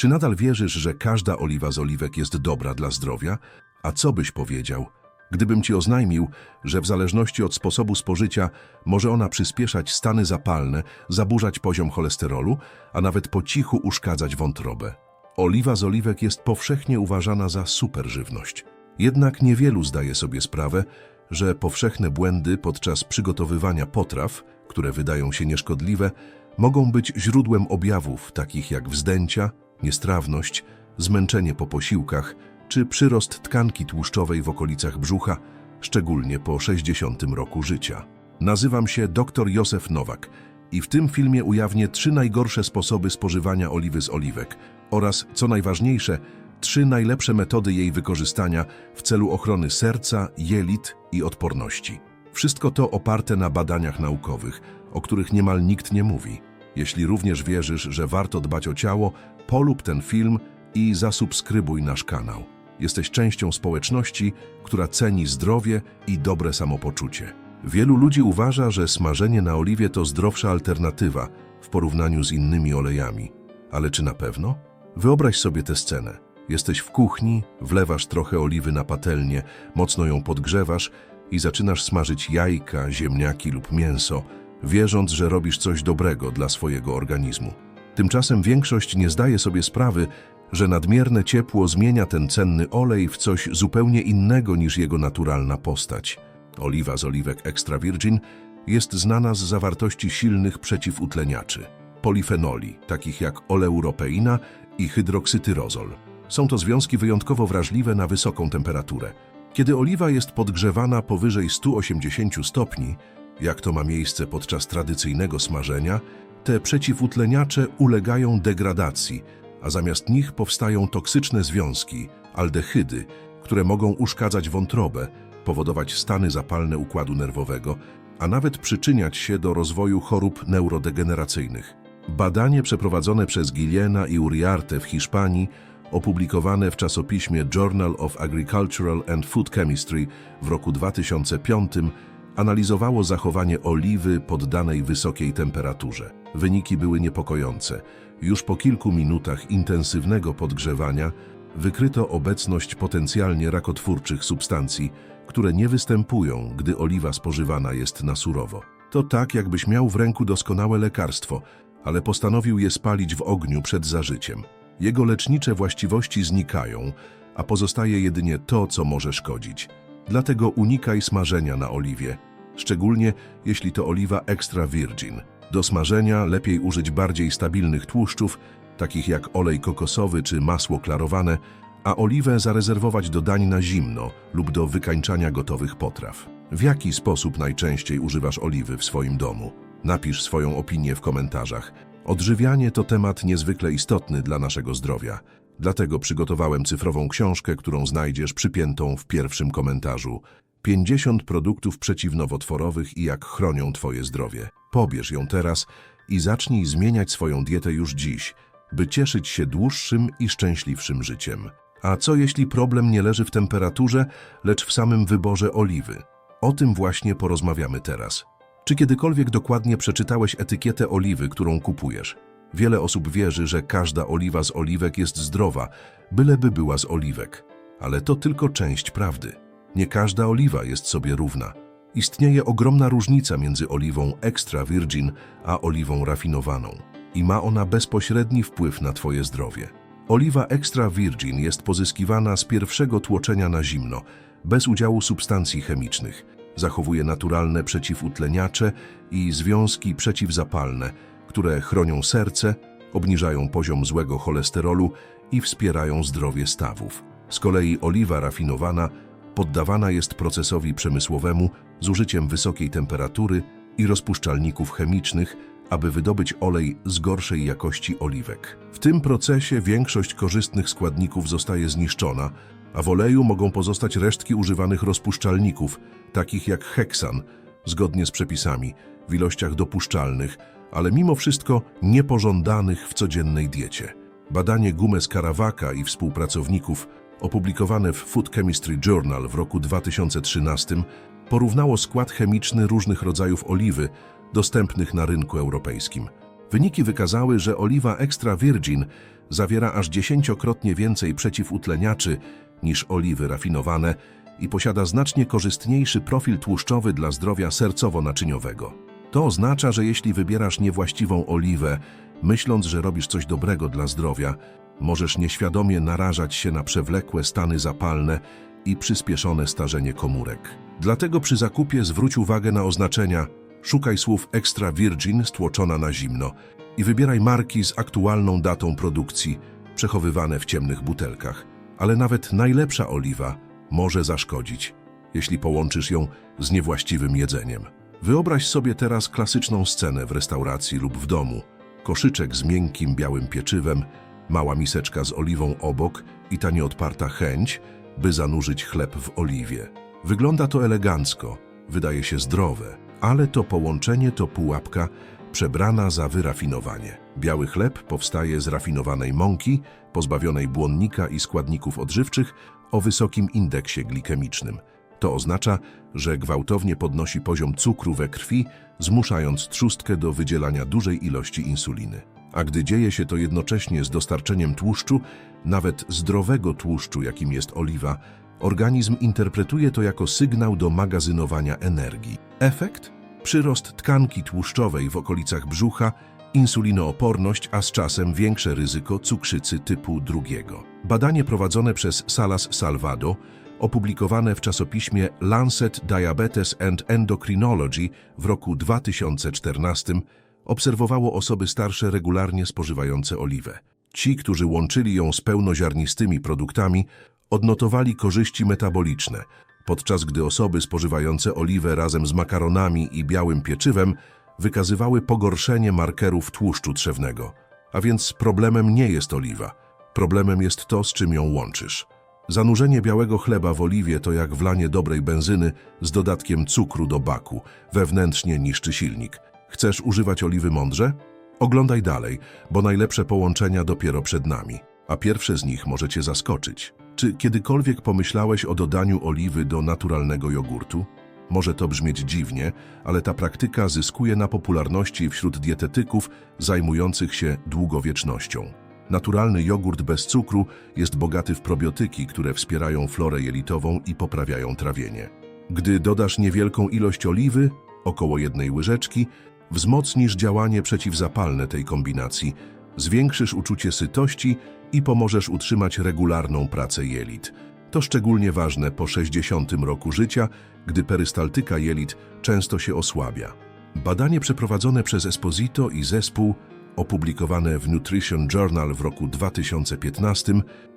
Czy nadal wierzysz, że każda oliwa z oliwek jest dobra dla zdrowia? A co byś powiedział, gdybym ci oznajmił, że w zależności od sposobu spożycia może ona przyspieszać stany zapalne, zaburzać poziom cholesterolu, a nawet po cichu uszkadzać wątrobę? Oliwa z oliwek jest powszechnie uważana za superżywność. Jednak niewielu zdaje sobie sprawę, że powszechne błędy podczas przygotowywania potraw, które wydają się nieszkodliwe, mogą być źródłem objawów takich jak wzdęcia, niestrawność, zmęczenie po posiłkach czy przyrost tkanki tłuszczowej w okolicach brzucha, szczególnie po 60 roku życia. Nazywam się dr Józef Nowak i w tym filmie ujawnię trzy najgorsze sposoby spożywania oliwy z oliwek oraz, co najważniejsze, trzy najlepsze metody jej wykorzystania w celu ochrony serca, jelit i odporności. Wszystko to oparte na badaniach naukowych, o których niemal nikt nie mówi. Jeśli również wierzysz, że warto dbać o ciało, polub ten film i zasubskrybuj nasz kanał. Jesteś częścią społeczności, która ceni zdrowie i dobre samopoczucie. Wielu ludzi uważa, że smażenie na oliwie to zdrowsza alternatywa w porównaniu z innymi olejami. Ale czy na pewno? Wyobraź sobie tę scenę. Jesteś w kuchni, wlewasz trochę oliwy na patelnię, mocno ją podgrzewasz i zaczynasz smażyć jajka, ziemniaki lub mięso, wierząc, że robisz coś dobrego dla swojego organizmu. Tymczasem większość nie zdaje sobie sprawy, że nadmierne ciepło zmienia ten cenny olej w coś zupełnie innego niż jego naturalna postać. Oliwa z oliwek extra virgin jest znana z zawartości silnych przeciwutleniaczy, polifenoli, takich jak oleuropeina i hydroksytyrozol. Są to związki wyjątkowo wrażliwe na wysoką temperaturę. Kiedy oliwa jest podgrzewana powyżej 180 stopni, jak to ma miejsce podczas tradycyjnego smażenia, te przeciwutleniacze ulegają degradacji, a zamiast nich powstają toksyczne związki, aldehydy, które mogą uszkadzać wątrobę, powodować stany zapalne układu nerwowego, a nawet przyczyniać się do rozwoju chorób neurodegeneracyjnych. Badanie przeprowadzone przez Guillena i Uriarte w Hiszpanii, opublikowane w czasopiśmie Journal of Agricultural and Food Chemistry w roku 2005, analizowało zachowanie oliwy poddanej wysokiej temperaturze. Wyniki były niepokojące. Już po kilku minutach intensywnego podgrzewania wykryto obecność potencjalnie rakotwórczych substancji, które nie występują, gdy oliwa spożywana jest na surowo. To tak, jakbyś miał w ręku doskonałe lekarstwo, ale postanowił je spalić w ogniu przed zażyciem. Jego lecznicze właściwości znikają, a pozostaje jedynie to, co może szkodzić. Dlatego unikaj smażenia na oliwie, szczególnie jeśli to oliwa extra virgin. Do smażenia lepiej użyć bardziej stabilnych tłuszczów, takich jak olej kokosowy czy masło klarowane, a oliwę zarezerwować do dań na zimno lub do wykańczania gotowych potraw. W jaki sposób najczęściej używasz oliwy w swoim domu? Napisz swoją opinię w komentarzach. Odżywianie to temat niezwykle istotny dla naszego zdrowia. Dlatego przygotowałem cyfrową książkę, którą znajdziesz przypiętą w pierwszym komentarzu. 50 produktów przeciwnowotworowych i jak chronią Twoje zdrowie. Pobierz ją teraz i zacznij zmieniać swoją dietę już dziś, by cieszyć się dłuższym i szczęśliwszym życiem. A co jeśli problem nie leży w temperaturze, lecz w samym wyborze oliwy? O tym właśnie porozmawiamy teraz. Czy kiedykolwiek dokładnie przeczytałeś etykietę oliwy, którą kupujesz? Wiele osób wierzy, że każda oliwa z oliwek jest zdrowa, byleby była z oliwek. Ale to tylko część prawdy. Nie każda oliwa jest sobie równa. Istnieje ogromna różnica między oliwą extra virgin a oliwą rafinowaną i ma ona bezpośredni wpływ na Twoje zdrowie. Oliwa extra virgin jest pozyskiwana z pierwszego tłoczenia na zimno, bez udziału substancji chemicznych. Zachowuje naturalne przeciwutleniacze i związki przeciwzapalne, które chronią serce, obniżają poziom złego cholesterolu i wspierają zdrowie stawów. Z kolei oliwa rafinowana poddawana jest procesowi przemysłowemu z użyciem wysokiej temperatury i rozpuszczalników chemicznych, aby wydobyć olej z gorszej jakości oliwek. W tym procesie większość korzystnych składników zostaje zniszczona, a w oleju mogą pozostać resztki używanych rozpuszczalników, takich jak heksan, zgodnie z przepisami, w ilościach dopuszczalnych, ale mimo wszystko niepożądanych w codziennej diecie. Badanie Gumes Karawaka i współpracowników opublikowane w Food Chemistry Journal w roku 2013 porównało skład chemiczny różnych rodzajów oliwy dostępnych na rynku europejskim. Wyniki wykazały, że oliwa extra virgin zawiera aż dziesięciokrotnie więcej przeciwutleniaczy niż oliwy rafinowane i posiada znacznie korzystniejszy profil tłuszczowy dla zdrowia sercowo-naczyniowego. To oznacza, że jeśli wybierasz niewłaściwą oliwę, myśląc, że robisz coś dobrego dla zdrowia, możesz nieświadomie narażać się na przewlekłe stany zapalne i przyspieszone starzenie komórek. Dlatego przy zakupie zwróć uwagę na oznaczenia, szukaj słów extra virgin stłoczona na zimno i wybieraj marki z aktualną datą produkcji, przechowywane w ciemnych butelkach. Ale nawet najlepsza oliwa może zaszkodzić, jeśli połączysz ją z niewłaściwym jedzeniem. Wyobraź sobie teraz klasyczną scenę w restauracji lub w domu. Koszyczek z miękkim białym pieczywem, mała miseczka z oliwą obok i ta nieodparta chęć, by zanurzyć chleb w oliwie. Wygląda to elegancko, wydaje się zdrowe, ale to połączenie to pułapka przebrana za wyrafinowanie. Biały chleb powstaje z rafinowanej mąki, pozbawionej błonnika i składników odżywczych o wysokim indeksie glikemicznym. To oznacza, że gwałtownie podnosi poziom cukru we krwi, zmuszając trzustkę do wydzielania dużej ilości insuliny. A gdy dzieje się to jednocześnie z dostarczeniem tłuszczu, nawet zdrowego tłuszczu, jakim jest oliwa, organizm interpretuje to jako sygnał do magazynowania energii. Efekt? Przyrost tkanki tłuszczowej w okolicach brzucha, insulinooporność, a z czasem większe ryzyko cukrzycy typu drugiego. Badanie prowadzone przez Salas Salvado, opublikowane w czasopiśmie Lancet Diabetes and Endocrinology w roku 2014, obserwowało osoby starsze regularnie spożywające oliwę. Ci, którzy łączyli ją z pełnoziarnistymi produktami, odnotowali korzyści metaboliczne, podczas gdy osoby spożywające oliwę razem z makaronami i białym pieczywem wykazywały pogorszenie markerów tłuszczu trzewnego. A więc problemem nie jest oliwa. Problemem jest to, z czym ją łączysz. Zanurzenie białego chleba w oliwie to jak wlanie dobrej benzyny z dodatkiem cukru do baku. Wewnętrznie niszczy silnik. Chcesz używać oliwy mądrze? Oglądaj dalej, bo najlepsze połączenia dopiero przed nami. A pierwsze z nich może Cię zaskoczyć. Czy kiedykolwiek pomyślałeś o dodaniu oliwy do naturalnego jogurtu? Może to brzmieć dziwnie, ale ta praktyka zyskuje na popularności wśród dietetyków zajmujących się długowiecznością. Naturalny jogurt bez cukru jest bogaty w probiotyki, które wspierają florę jelitową i poprawiają trawienie. Gdy dodasz niewielką ilość oliwy, około jednej łyżeczki, wzmocnisz działanie przeciwzapalne tej kombinacji, zwiększysz uczucie sytości i pomożesz utrzymać regularną pracę jelit. To szczególnie ważne po 60 roku życia, gdy perystaltyka jelit często się osłabia. Badanie przeprowadzone przez Esposito i zespół, opublikowane w Nutrition Journal w roku 2015,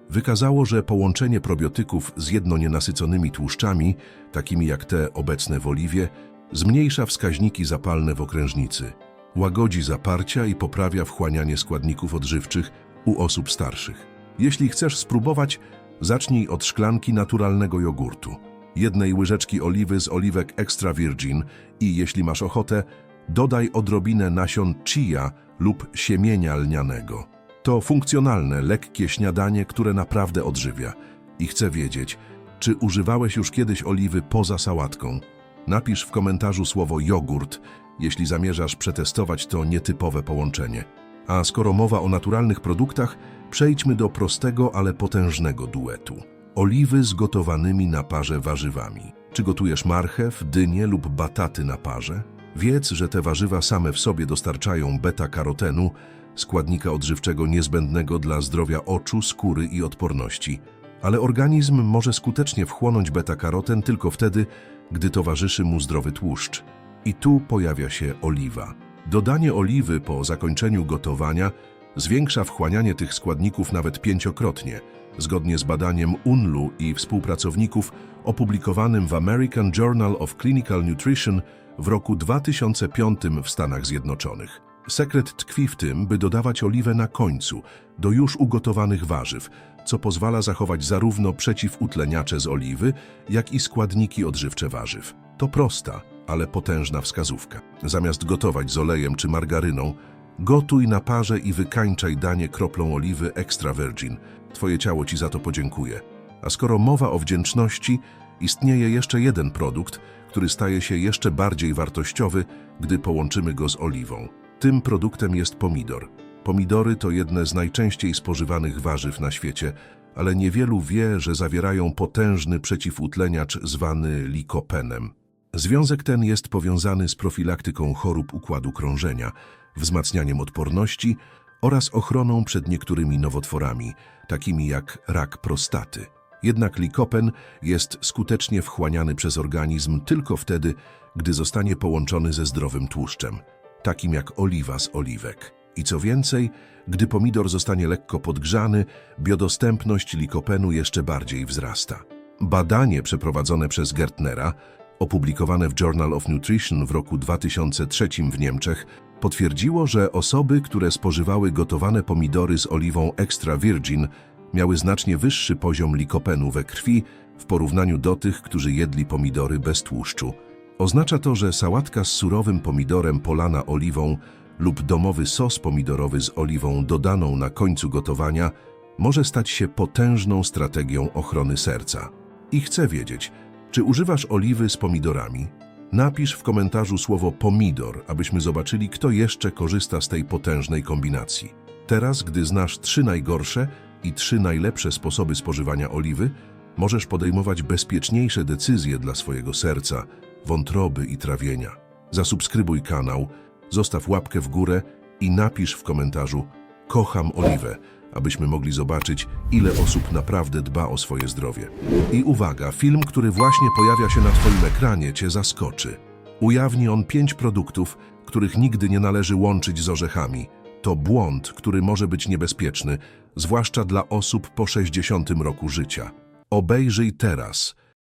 wykazało, że połączenie probiotyków z jednonienasyconymi tłuszczami, takimi jak te obecne w oliwie, zmniejsza wskaźniki zapalne w okrężnicy, łagodzi zaparcia i poprawia wchłanianie składników odżywczych u osób starszych. Jeśli chcesz spróbować, zacznij od szklanki naturalnego jogurtu, jednej łyżeczki oliwy z oliwek extra virgin i jeśli masz ochotę, dodaj odrobinę nasion chia lub siemienia lnianego. To funkcjonalne, lekkie śniadanie, które naprawdę odżywia. I chcę wiedzieć, czy używałeś już kiedyś oliwy poza sałatką? Napisz w komentarzu słowo jogurt, jeśli zamierzasz przetestować to nietypowe połączenie. A skoro mowa o naturalnych produktach, przejdźmy do prostego, ale potężnego duetu. Oliwy z gotowanymi na parze warzywami. Czy gotujesz marchew, dynię lub bataty na parze? Wiedz, że te warzywa same w sobie dostarczają beta-karotenu, składnika odżywczego niezbędnego dla zdrowia oczu, skóry i odporności. Ale organizm może skutecznie wchłonąć beta-karoten tylko wtedy, gdy towarzyszy mu zdrowy tłuszcz. I tu pojawia się oliwa. Dodanie oliwy po zakończeniu gotowania zwiększa wchłanianie tych składników nawet pięciokrotnie, zgodnie z badaniem UNLU i współpracowników opublikowanym w American Journal of Clinical Nutrition w roku 2005 w Stanach Zjednoczonych. Sekret tkwi w tym, by dodawać oliwę na końcu, do już ugotowanych warzyw, co pozwala zachować zarówno przeciwutleniacze z oliwy, jak i składniki odżywcze warzyw. To prosta, ale potężna wskazówka. Zamiast gotować z olejem czy margaryną, gotuj na parze i wykańczaj danie kroplą oliwy extra virgin. Twoje ciało ci za to podziękuje. A skoro mowa o wdzięczności, istnieje jeszcze jeden produkt, który staje się jeszcze bardziej wartościowy, gdy połączymy go z oliwą. Tym produktem jest pomidor. Pomidory to jedne z najczęściej spożywanych warzyw na świecie, ale niewielu wie, że zawierają potężny przeciwutleniacz zwany likopenem. Związek ten jest powiązany z profilaktyką chorób układu krążenia, wzmacnianiem odporności oraz ochroną przed niektórymi nowotworami, takimi jak rak prostaty. Jednak likopen jest skutecznie wchłaniany przez organizm tylko wtedy, gdy zostanie połączony ze zdrowym tłuszczem, takim jak oliwa z oliwek. I co więcej, gdy pomidor zostanie lekko podgrzany, biodostępność likopenu jeszcze bardziej wzrasta. Badanie przeprowadzone przez Gertnera, opublikowane w Journal of Nutrition w roku 2003 w Niemczech, potwierdziło, że osoby, które spożywały gotowane pomidory z oliwą extra virgin, miały znacznie wyższy poziom likopenu we krwi w porównaniu do tych, którzy jedli pomidory bez tłuszczu. Oznacza to, że sałatka z surowym pomidorem polana oliwą lub domowy sos pomidorowy z oliwą dodaną na końcu gotowania może stać się potężną strategią ochrony serca. I chcę wiedzieć, czy używasz oliwy z pomidorami? Napisz w komentarzu słowo pomidor, abyśmy zobaczyli, kto jeszcze korzysta z tej potężnej kombinacji. Teraz, gdy znasz trzy najgorsze i trzy najlepsze sposoby spożywania oliwy, możesz podejmować bezpieczniejsze decyzje dla swojego serca, wątroby i trawienia. Zasubskrybuj kanał, zostaw łapkę w górę i napisz w komentarzu Kocham oliwę, abyśmy mogli zobaczyć, ile osób naprawdę dba o swoje zdrowie. I uwaga, film, który właśnie pojawia się na Twoim ekranie, Cię zaskoczy. Ujawni on pięć produktów, których nigdy nie należy łączyć z orzechami. To błąd, który może być niebezpieczny, zwłaszcza dla osób po 60 roku życia. Obejrzyj teraz,